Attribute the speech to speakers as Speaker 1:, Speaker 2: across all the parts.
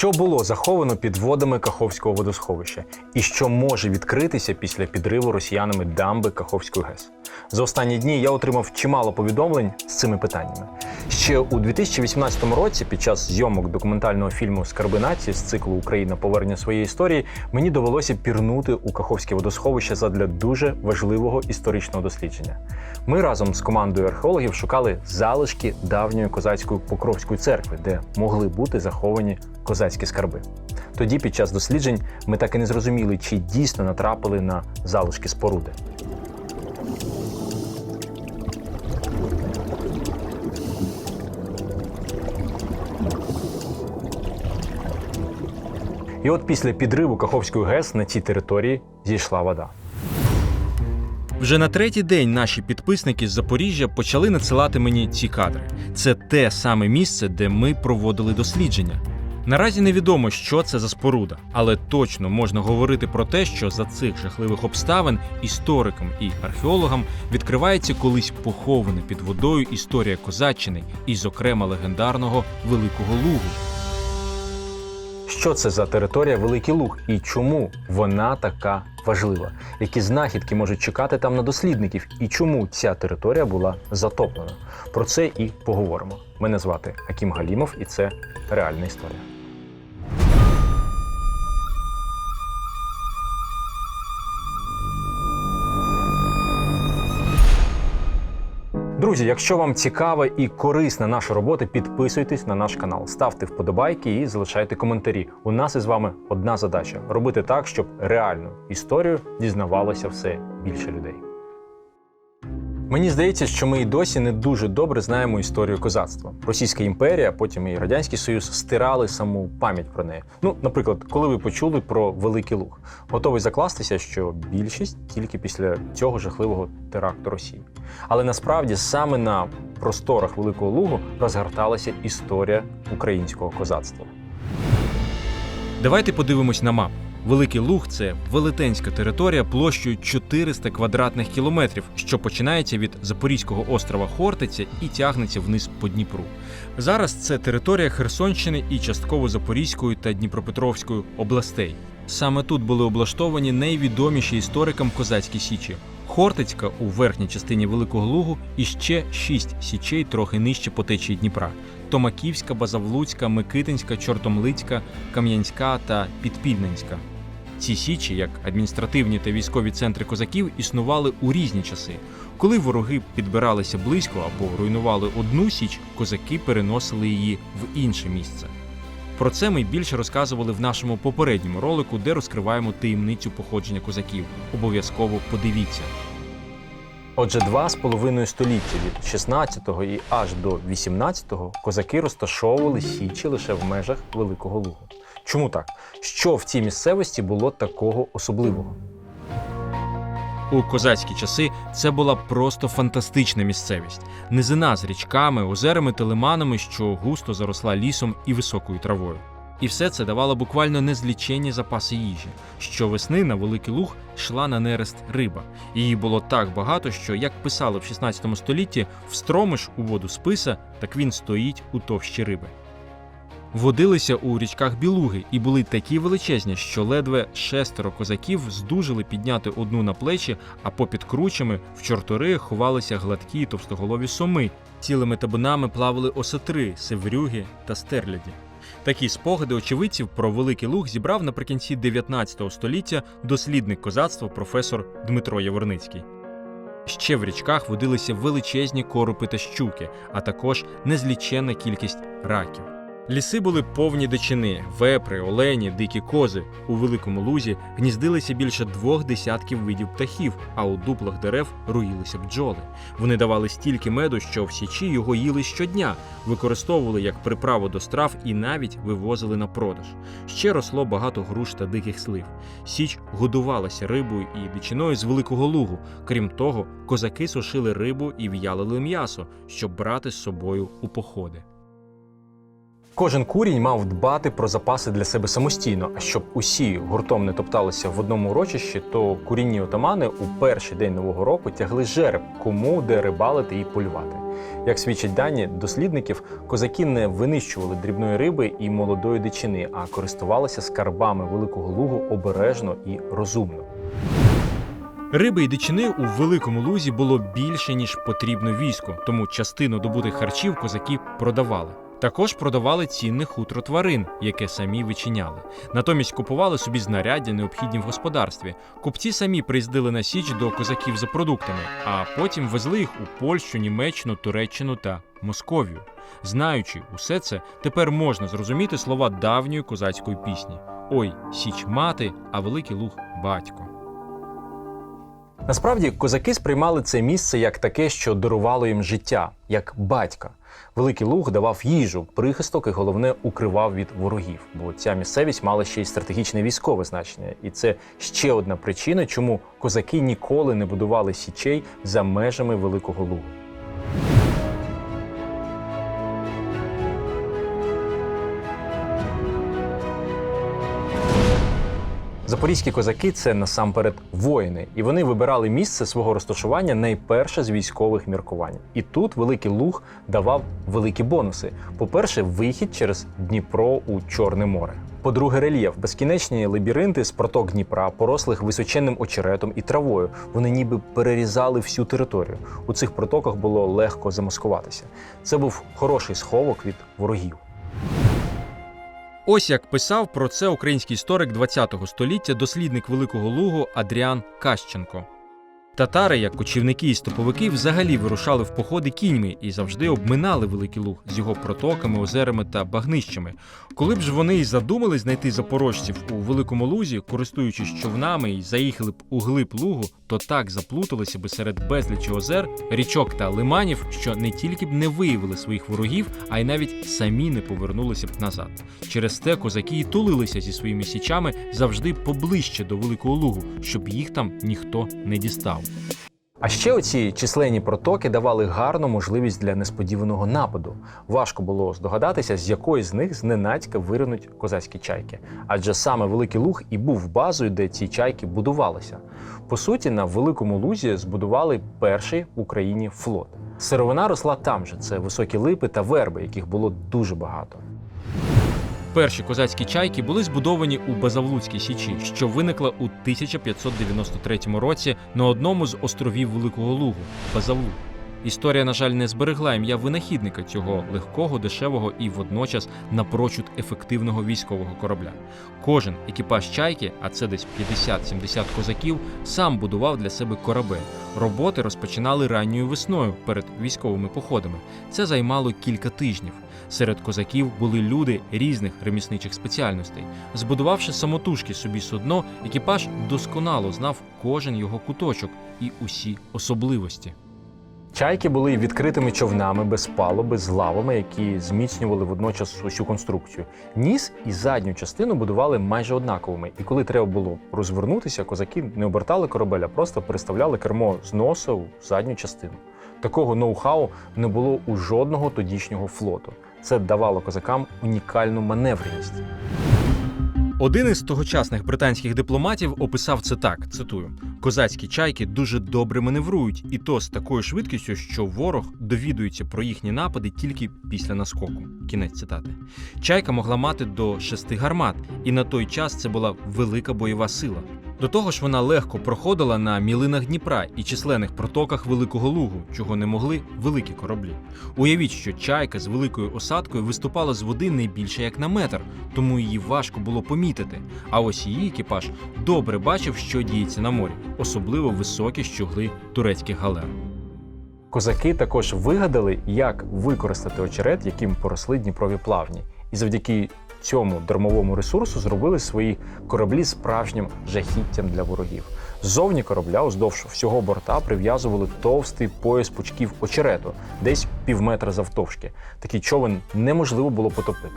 Speaker 1: Що було заховано під водами Каховського водосховища, і що може відкритися після підриву росіянами дамби Каховської ГЕС? За останні дні я отримав чимало повідомлень з цими питаннями. Ще у 2018 році, під час зйомок документального фільму Скарби нації з циклу Україна повернення своєї історії, мені довелося пірнути у Каховське водосховище задля дуже важливого історичного дослідження. Ми разом з командою археологів шукали залишки давньої козацької Покровської церкви, де могли бути заховані козацькі скарби. Тоді, під час досліджень, ми так і не зрозуміли, чи дійсно натрапили на залишки споруди. І от після підриву Каховської ГЕС на цій території зійшла вода.
Speaker 2: Вже на третій день наші підписники з Запоріжжя почали надсилати мені ці кадри. Це те саме місце, де ми проводили дослідження. Наразі невідомо, що це за споруда, але точно можна говорити про те, що за цих жахливих обставин історикам і археологам відкривається колись похована під водою історія козаччини і, зокрема, легендарного Великого Лугу.
Speaker 1: Що це за територія Великий Луг і чому вона така важлива? Які знахідки можуть чекати там на дослідників, і чому ця територія була затоплена? Про це і поговоримо. Мене звати Акім Галімов, і це реальна історія. Друзі, якщо вам цікава і корисна наша робота, підписуйтесь на наш канал, ставте вподобайки і залишайте коментарі. У нас із вами одна задача робити так, щоб реальну історію дізнавалося все більше людей. Мені здається, що ми і досі не дуже добре знаємо історію козацтва. Російська імперія, потім і Радянський Союз стирали саму пам'ять про неї. Ну, наприклад, коли ви почули про Великий Луг, готовий закластися, що більшість тільки після цього жахливого теракту Росії. Але насправді саме на просторах Великого Лугу розгорталася історія українського козацтва.
Speaker 2: Давайте подивимось на мапу. Великий Луг це велетенська територія площею 400 квадратних кілометрів, що починається від Запорізького острова Хортиця і тягнеться вниз по Дніпру. Зараз це територія Херсонщини і частково Запорізької та Дніпропетровської областей. Саме тут були облаштовані найвідоміші історикам козацькі січі. Хортицька у верхній частині Великого Лугу і ще шість січей трохи нижче по течії Дніпра: Томаківська, Базавлуцька, Микитинська, Чортомлицька, Кам'янська та Підпільненська. Ці січі, як адміністративні та військові центри козаків, існували у різні часи. Коли вороги підбиралися близько або руйнували одну січ, козаки переносили її в інше місце. Про це ми більше розказували в нашому попередньому ролику, де розкриваємо таємницю походження козаків. Обов'язково подивіться.
Speaker 1: Отже, два з половиною століття від 16-го і аж до 18-го козаки розташовували січі лише в межах Великого Лугу. Чому так? Що в цій місцевості було такого особливого?
Speaker 2: У козацькі часи це була просто фантастична місцевість, низина з річками, озерами та лиманами, що густо заросла лісом і високою травою. І все це давало буквально незліченні запаси їжі. Щовесни на Великий Луг йшла на нерест риба. Її було так багато, що, як писали в 16 столітті, встромиш у воду списа, так він стоїть у товщі риби. Водилися у річках білуги і були такі величезні, що ледве шестеро козаків здужили підняти одну на плечі, а попід кручами в чортори ховалися гладкі товстоголові соми. Цілими табунами плавали осетри, севрюги та стерляді. Такі спогади очевидців про Великий Луг зібрав наприкінці 19 століття дослідник козацтва професор Дмитро Яворницький. Ще в річках водилися величезні коропи та щуки, а також незліченна кількість раків. Ліси були повні дичини, вепри, олені, дикі кози. У великому лузі гніздилися більше двох десятків видів птахів, а у дуплах дерев руїлися бджоли. Вони давали стільки меду, що в січі його їли щодня, використовували як приправу до страв і навіть вивозили на продаж. Ще росло багато груш та диких слив. Січ годувалася рибою і дичиною з великого лугу. Крім того, козаки сушили рибу і в'ялили м'ясо, щоб брати з собою у походи.
Speaker 1: Кожен курінь мав дбати про запаси для себе самостійно. А щоб усі гуртом не топталися в одному урочищі, то курінні отамани у перший день нового року тягли жереб, кому де рибалити і полювати. Як свідчать дані дослідників, козаки не винищували дрібної риби і молодої дичини, а користувалися скарбами великого лугу обережно і розумно.
Speaker 2: Риби і дичини у великому лузі було більше ніж потрібно війську, тому частину добутих харчів козаки продавали. Також продавали цінне хутро тварин, яке самі вичиняли. Натомість купували собі знаряддя, необхідні в господарстві. Купці самі приїздили на січ до козаків за продуктами, а потім везли їх у Польщу, Німеччину, Туреччину та Московію. Знаючи усе це, тепер можна зрозуміти слова давньої козацької пісні: Ой, січ мати, а великий луг батько.
Speaker 1: Насправді козаки сприймали це місце як таке, що дарувало їм життя, як батька. Великий луг давав їжу, прихисток і головне укривав від ворогів. Бо ця місцевість мала ще й стратегічне військове значення, і це ще одна причина, чому козаки ніколи не будували січей за межами Великого Лугу. Запорізькі козаки це насамперед воїни, і вони вибирали місце свого розташування найперше з військових міркувань. І тут Великий Луг давав великі бонуси. По-перше, вихід через Дніпро у Чорне море. По-друге, рельєф, безкінечні лабіринти з проток Дніпра, порослих височенним очеретом і травою. Вони ніби перерізали всю територію. У цих протоках було легко замаскуватися. Це був хороший сховок від ворогів.
Speaker 2: Ось як писав про це український історик ХХ століття, дослідник Великого Лугу Адріан Кащенко. Татари, як кочівники і стоповики, взагалі вирушали в походи кіньми і завжди обминали Великий Луг з його протоками, озерами та багнищами. Коли б ж вони й задумали знайти запорожців у Великому Лузі, користуючись човнами і заїхали б у глиб лугу, то так заплуталися би серед безлічі озер, річок та лиманів, що не тільки б не виявили своїх ворогів, а й навіть самі не повернулися б назад. Через те козаки і тулилися зі своїми січами завжди поближче до Великого Лугу, щоб їх там ніхто не дістав.
Speaker 1: А ще оці численні протоки давали гарну можливість для несподіваного нападу. Важко було здогадатися, з якої з них зненацька виринуть козацькі чайки. Адже саме Великий Луг і був базою, де ці чайки будувалися. По суті, на Великому Лузі збудували перший в Україні флот. Сировина росла там же. Це високі липи та верби, яких було дуже багато.
Speaker 2: Перші козацькі чайки були збудовані у Базавлуцькій січі, що виникла у 1593 році на одному з островів Великого Лугу Базавлу. Історія, на жаль, не зберегла ім'я винахідника цього легкого, дешевого і водночас напрочуд ефективного військового корабля. Кожен екіпаж чайки, а це десь 50-70 козаків, сам будував для себе корабель. Роботи розпочинали ранньою весною перед військовими походами. Це займало кілька тижнів. Серед козаків були люди різних ремісничих спеціальностей. Збудувавши самотужки собі судно, екіпаж досконало знав кожен його куточок і усі особливості.
Speaker 1: Чайки були відкритими човнами без палуби, з лавами, які зміцнювали водночас усю конструкцію. Ніс і задню частину будували майже однаковими, і коли треба було розвернутися, козаки не обертали корабель, а просто переставляли кермо з носа у задню частину. Такого ноу-хау не було у жодного тодішнього флоту. Це давало козакам унікальну маневреність.
Speaker 2: Один із тогочасних британських дипломатів описав це так: цитую: козацькі чайки дуже добре маневрують, і то з такою швидкістю, що ворог довідується про їхні напади тільки після наскоку. Кінець цитати. Чайка могла мати до шести гармат, і на той час це була велика бойова сила. До того ж, вона легко проходила на мілинах Дніпра і численних протоках Великого Лугу, чого не могли великі кораблі. Уявіть, що чайка з великою осадкою виступала з води не більше як на метр, тому її важко було помітити. А ось її екіпаж добре бачив, що діється на морі, особливо високі щогли турецьких галер.
Speaker 1: Козаки також вигадали, як використати очерет, яким поросли Дніпрові плавні, і завдяки цьому дармовому ресурсу зробили свої кораблі справжнім жахіттям для ворогів. Ззовні корабля уздовж всього борта прив'язували товстий пояс пучків очерету, десь півметра завтовшки. Такий човен неможливо було потопити.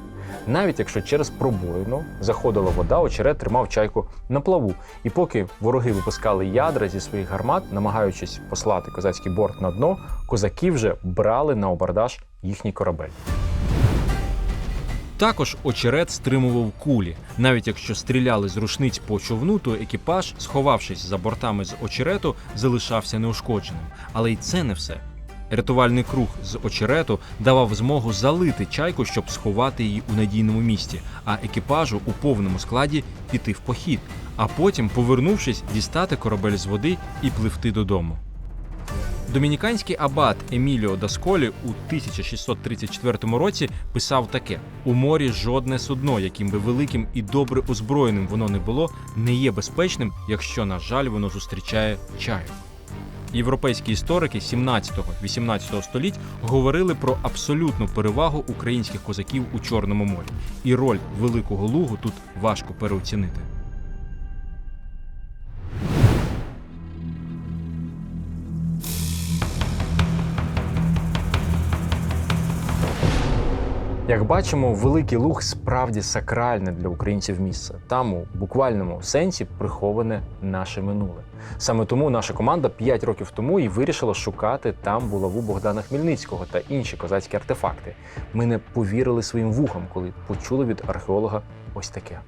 Speaker 1: Навіть якщо через пробоїну заходила вода, очерет тримав чайку на плаву. І поки вороги випускали ядра зі своїх гармат, намагаючись послати козацький борт на дно, козаки вже брали на обордаж їхній корабель.
Speaker 2: Також очерет стримував кулі. Навіть якщо стріляли з рушниць по човну, то екіпаж, сховавшись за бортами з очерету, залишався неушкодженим. Але й це не все. Рятувальний круг з очерету давав змогу залити чайку, щоб сховати її у надійному місці, а екіпажу у повному складі піти в похід, а потім, повернувшись, дістати корабель з води і пливти додому. Домініканський абат Еміліо Дасколі у 1634 році писав таке: у морі жодне судно, яким би великим і добре озброєним воно не було, не є безпечним, якщо, на жаль, воно зустрічає чаю. Європейські історики 17-18 століть говорили про абсолютну перевагу українських козаків у Чорному морі, і роль Великого Лугу тут важко переоцінити.
Speaker 1: Як бачимо, Великий Луг справді сакральне для українців місце. Там у буквальному сенсі приховане наше минуле. Саме тому наша команда 5 років тому і вирішила шукати там булаву Богдана Хмельницького та інші козацькі артефакти. Ми не повірили своїм вухам, коли почули від археолога ось таке.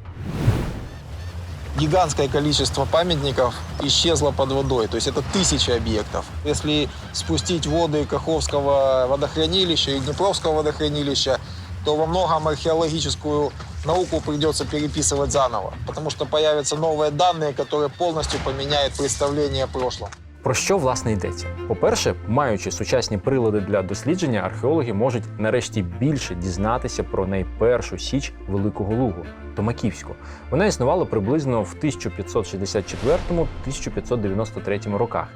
Speaker 3: гигантское количество памятников исчезло под водой. То есть это тысячи объектов. Если спустить воды Каховского водохранилища и Днепровского водохранилища, то во многом археологическую науку придется переписывать заново, потому что появятся новые данные, которые полностью поменяют представление о прошлом.
Speaker 1: Про що власне йдеться? По-перше, маючи сучасні прилади для дослідження, археологи можуть нарешті більше дізнатися про найпершу січ Великого Лугу Томаківську. Вона існувала приблизно в 1564-1593 роках,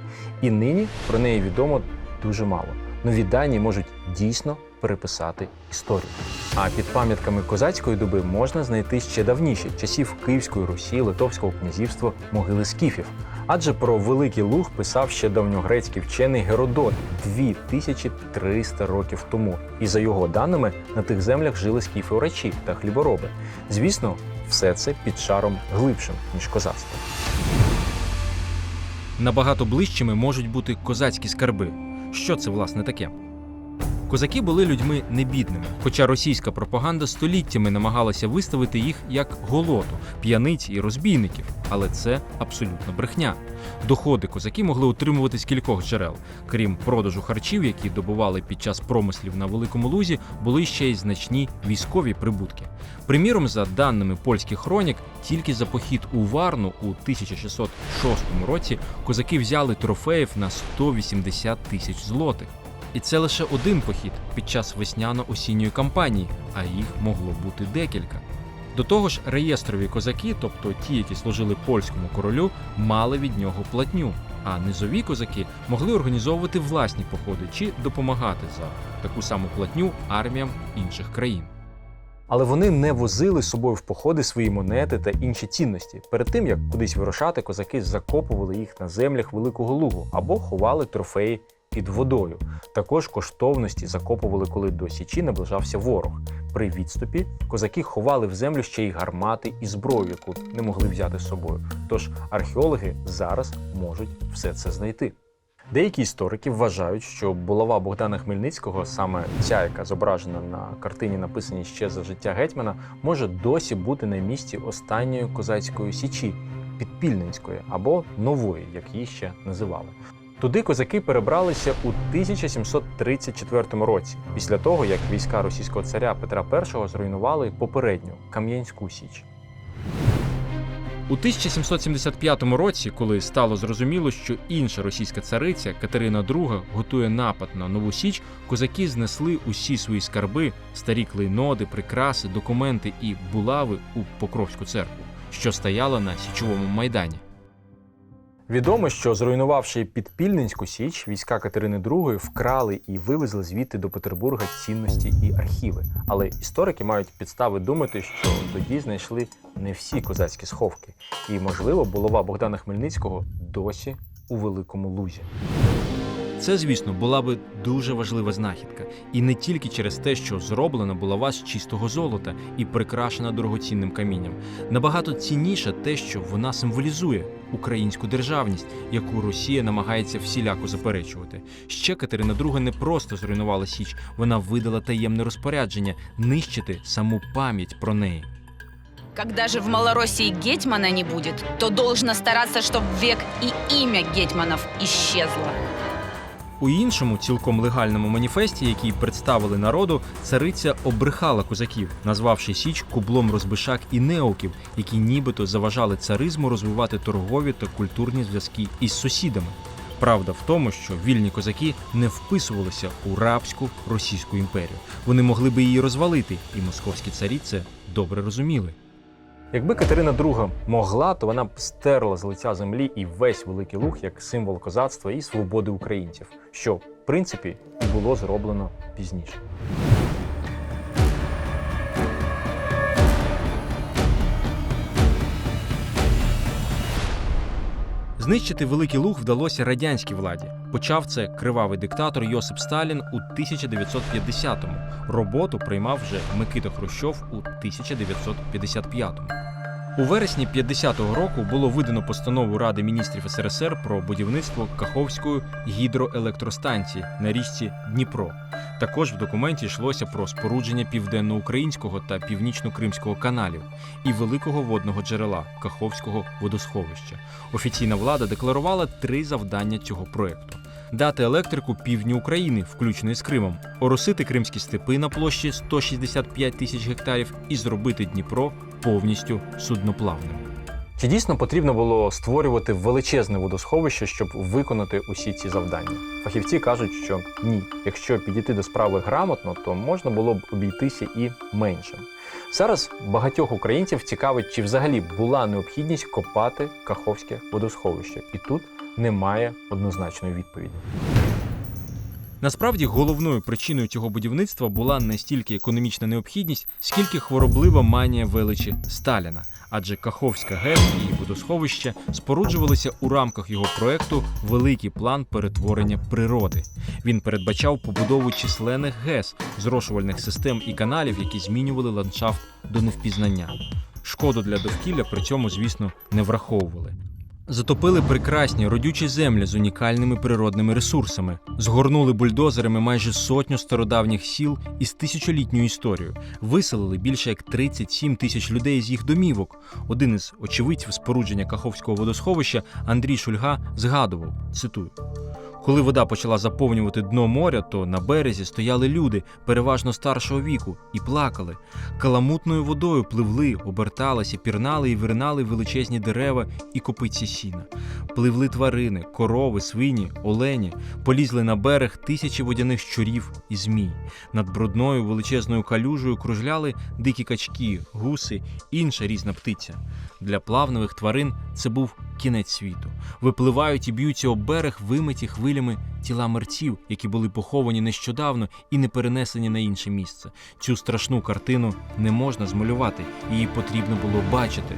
Speaker 1: і нині про неї відомо дуже мало. Нові дані можуть дійсно переписати історію. А під пам'ятками козацької доби можна знайти ще давніші часів Київської Русі, Литовського князівства, могили скіфів. Адже про Великий Луг писав ще давньогрецький вчений Геродот 2300 років тому. І за його даними на тих землях жили скіфи-орачі та хлібороби. Звісно, все це під шаром глибшим ніж козацтво.
Speaker 2: Набагато ближчими можуть бути козацькі скарби. Що це власне таке? Козаки були людьми небідними, хоча російська пропаганда століттями намагалася виставити їх як голоту, п'яниць і розбійників, але це абсолютно брехня. Доходи козаки могли утримувати з кількох джерел. Крім продажу харчів, які добували під час промислів на Великому Лузі, були ще й значні військові прибутки. Приміром, за даними польських хронік, тільки за похід у Варну у 1606 році козаки взяли трофеїв на 180 тисяч злотих. І це лише один похід під час весняно-осінньої кампанії, а їх могло бути декілька. До того ж, реєстрові козаки, тобто ті, які служили польському королю, мали від нього платню. А низові козаки могли організовувати власні походи чи допомагати за таку саму платню арміям інших країн.
Speaker 1: Але вони не возили з собою в походи свої монети та інші цінності. Перед тим як кудись вирушати, козаки закопували їх на землях Великого Лугу або ховали трофеї під водою. Також коштовності закопували, коли до січі наближався ворог. При відступі козаки ховали в землю ще й гармати і зброю, яку не могли взяти з собою. Тож археологи зараз можуть все це знайти. Деякі історики вважають, що булава Богдана Хмельницького, саме ця, яка зображена на картині, написаній ще за життя гетьмана, може досі бути на місці останньої козацької січі підпільницької або нової, як її ще називали. Туди козаки перебралися у 1734 році, після того як війська російського царя Петра І зруйнували попередню Кам'янську Січ.
Speaker 2: У 1775 році, коли стало зрозуміло, що інша російська цариця Катерина II готує напад на нову січ, козаки знесли усі свої скарби, старі клейноди, прикраси, документи і булави у Покровську церкву, що стояла на січовому майдані.
Speaker 1: Відомо, що зруйнувавши підпільницьку січ, війська Катерини II вкрали і вивезли звідти до Петербурга цінності і архіви. Але історики мають підстави думати, що тоді знайшли не всі козацькі сховки, і, можливо, булава Богдана Хмельницького досі у Великому Лузі.
Speaker 2: Це, звісно, була би дуже важлива знахідка, і не тільки через те, що зроблена булава з чистого золота і прикрашена дорогоцінним камінням. Набагато цінніше те, що вона символізує українську державність, яку Росія намагається всіляко заперечувати. Ще Катерина II не просто зруйнувала Січ, вона видала таємне розпорядження нищити саму пам'ять про неї.
Speaker 4: Когда же в Малороссии гетьмана не будет, то должно стараться, чтобы век и имя гетьманов исчезло.
Speaker 2: У іншому, цілком легальному маніфесті, який представили народу, цариця обрехала козаків, назвавши Січ кублом розбишак і неоків, які нібито заважали царизму розвивати торгові та культурні зв'язки із сусідами. Правда в тому, що вільні козаки не вписувалися у рабську російську імперію. Вони могли би її розвалити, і московські царі це добре розуміли.
Speaker 1: Якби Катерина II могла, то вона б стерла з лиця землі і весь великий луг як символ козацтва і свободи українців, що в принципі і було зроблено пізніше.
Speaker 2: Знищити Великий Луг вдалося радянській владі. Почав це кривавий диктатор Йосип Сталін у 1950-му. Роботу приймав вже Микита Хрущов у 1955-му. У вересні 50-го року було видано постанову Ради міністрів СРСР про будівництво Каховської гідроелектростанції на річці Дніпро. Також в документі йшлося про спорудження південноукраїнського та північно-кримського каналів і великого водного джерела Каховського водосховища. Офіційна влада декларувала три завдання цього проекту: дати електрику півдню України, включно із Кримом, оросити кримські степи на площі 165 тисяч гектарів і зробити Дніпро повністю судноплавним.
Speaker 1: Чи дійсно потрібно було створювати величезне водосховище, щоб виконати усі ці завдання? Фахівці кажуть, що ні. Якщо підійти до справи грамотно, то можна було б обійтися і меншим. Зараз багатьох українців цікавить, чи взагалі була необхідність копати Каховське водосховище, і тут немає однозначної відповіді.
Speaker 2: Насправді головною причиною цього будівництва була не стільки економічна необхідність, скільки хвороблива манія величі Сталіна. Адже Каховська ГЕС і її водосховище споруджувалися у рамках його проекту Великий план перетворення природи. Він передбачав побудову численних ГЕС, зрошувальних систем і каналів, які змінювали ландшафт до невпізнання. Шкоду для довкілля при цьому, звісно, не враховували. Затопили прекрасні родючі землі з унікальними природними ресурсами, згорнули бульдозерами майже сотню стародавніх сіл із тисячолітньою історією, виселили більше як 37 тисяч людей з їх домівок. Один із очевидців спорудження Каховського водосховища Андрій Шульга згадував: цитую. Коли вода почала заповнювати дно моря, то на березі стояли люди, переважно старшого віку, і плакали. Каламутною водою пливли, оберталися, пірнали і виринали величезні дерева і копиці сіна. Пливли тварини, корови, свині, олені, полізли на берег тисячі водяних щурів і змій. Над брудною величезною калюжею кружляли дикі качки, гуси, інша різна птиця. Для плавнових тварин це був кінець світу. Випливають і б'ються об берег вимиті хвилями тіла мерців, які були поховані нещодавно і не перенесені на інше місце. Цю страшну картину не можна змалювати, її потрібно було бачити.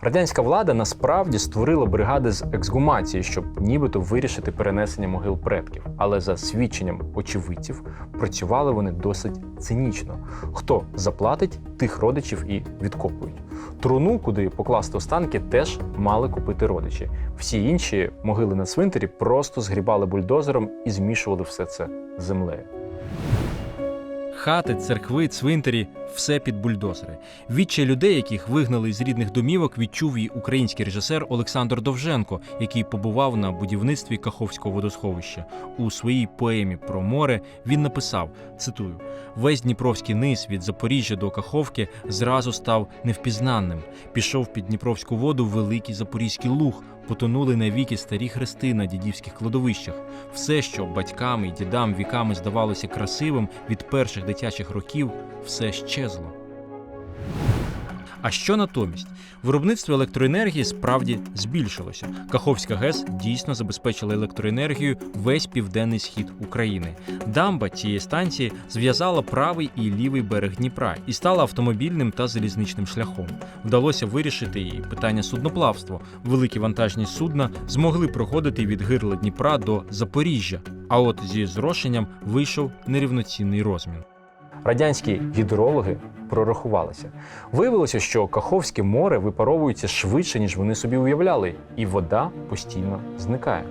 Speaker 1: Радянська влада насправді створила бригади з ексгумації, щоб нібито вирішити перенесення могил предків. Але за свідченням очевидців працювали вони досить цинічно. Хто заплатить, тих родичів і відкопують. Труну, куди покласти останки, теж мали купити родичі. Всі інші могили на цвинтарі просто згрібали бульдозером і змішували все це землею.
Speaker 2: Хати, церкви, цвинтарі все під бульдозери. Відчай людей, яких вигнали з рідних домівок, відчув і український режисер Олександр Довженко, який побував на будівництві Каховського водосховища. У своїй поемі про море він написав: цитую: весь Дніпровський низ від Запоріжжя до Каховки зразу став невпізнанним. Пішов під Дніпровську воду великий Запорізький луг. Потонули навіки старі хрести на дідівських кладовищах. Все, що батькам і дідам віками здавалося красивим від перших дитячих років, все щезло. А що натомість? Виробництво електроенергії справді збільшилося. Каховська ГЕС дійсно забезпечила електроенергією весь південний схід України. Дамба цієї станції зв'язала правий і лівий берег Дніпра і стала автомобільним та залізничним шляхом. Вдалося вирішити і питання судноплавства. Великі вантажні судна змогли проходити від гирла Дніпра до Запоріжжя. А от зі зрошенням вийшов нерівноцінний розмін.
Speaker 1: Радянські гідрологи прорахувалися. Виявилося, що Каховське море випаровується швидше, ніж вони собі уявляли, і вода постійно зникає.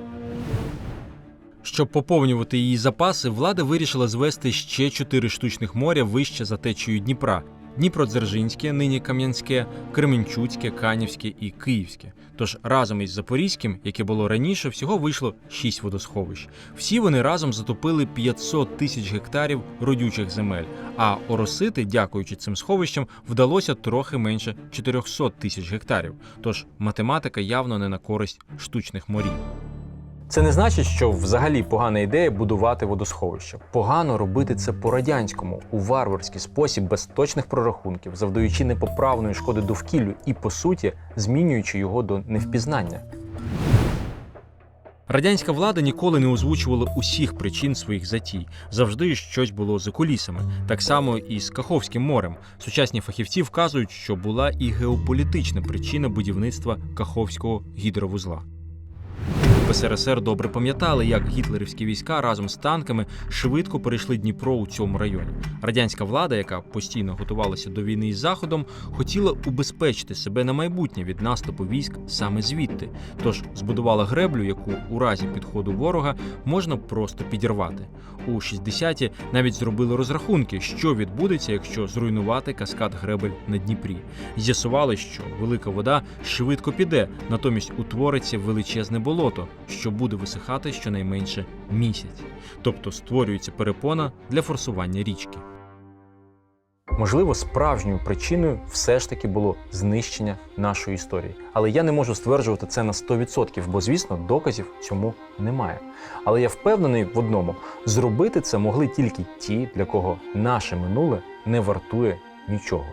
Speaker 2: Щоб поповнювати її запаси, влада вирішила звести ще чотири штучних моря вище за течією Дніпра: Дніпродзержинське, нині Кам'янське, Кременчуцьке, Канівське і Київське. Тож разом із Запорізьким, яке було раніше, всього вийшло шість водосховищ. Всі вони разом затопили 500 тисяч гектарів родючих земель. А оросити, дякуючи цим сховищам, вдалося трохи менше 400 тисяч гектарів. Тож математика явно не на користь штучних морів.
Speaker 1: Це не значить, що взагалі погана ідея будувати водосховища. Погано робити це по-радянському, у варварський спосіб, без точних прорахунків, завдаючи непоправної шкоди довкіллю і, по суті, змінюючи його до невпізнання.
Speaker 2: Радянська влада ніколи не озвучувала усіх причин своїх затій. Завжди щось було за кулісами. Так само і з Каховським морем. Сучасні фахівці вказують, що була і геополітична причина будівництва Каховського гідровузла. В СРСР добре пам'ятали, як гітлерівські війська разом з танками швидко перейшли Дніпро у цьому районі. Радянська влада, яка постійно готувалася до війни із Заходом, хотіла убезпечити себе на майбутнє від наступу військ саме звідти. Тож збудувала греблю, яку у разі підходу ворога можна просто підірвати. У 60-ті навіть зробили розрахунки, що відбудеться, якщо зруйнувати каскад гребель на Дніпрі. З'ясували, що велика вода швидко піде, натомість утвориться величезне болото, що буде висихати щонайменше місяць. Тобто створюється перепона для форсування річки.
Speaker 1: Можливо, справжньою причиною все ж таки було знищення нашої історії. Але я не можу стверджувати це на 100%, бо, звісно, доказів цьому немає. Але я впевнений в одному: зробити це могли тільки ті, для кого наше минуле не вартує нічого.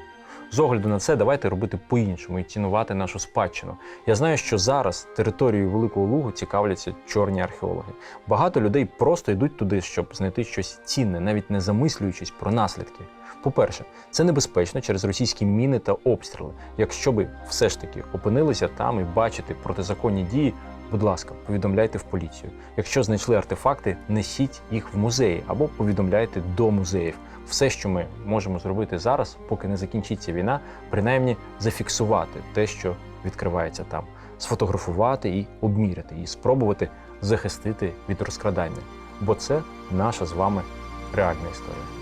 Speaker 1: З огляду на це, давайте робити по-іншому і цінувати нашу спадщину. Я знаю, що зараз територією Великого Лугу цікавляться чорні археологи. Багато людей просто йдуть туди, щоб знайти щось цінне, навіть не замислюючись про наслідки. По-перше, це небезпечно через російські міни та обстріли. Якщо ви все ж таки опинилися там і бачите протизаконні дії, будь ласка, повідомляйте в поліцію. Якщо знайшли артефакти, несіть їх в музеї або повідомляйте до музеїв. Все, що ми можемо зробити зараз, поки не закінчиться війна, принаймні зафіксувати те, що відкривається там, сфотографувати і обміряти, і спробувати захистити від розкрадання. Бо це наша з вами реальна історія.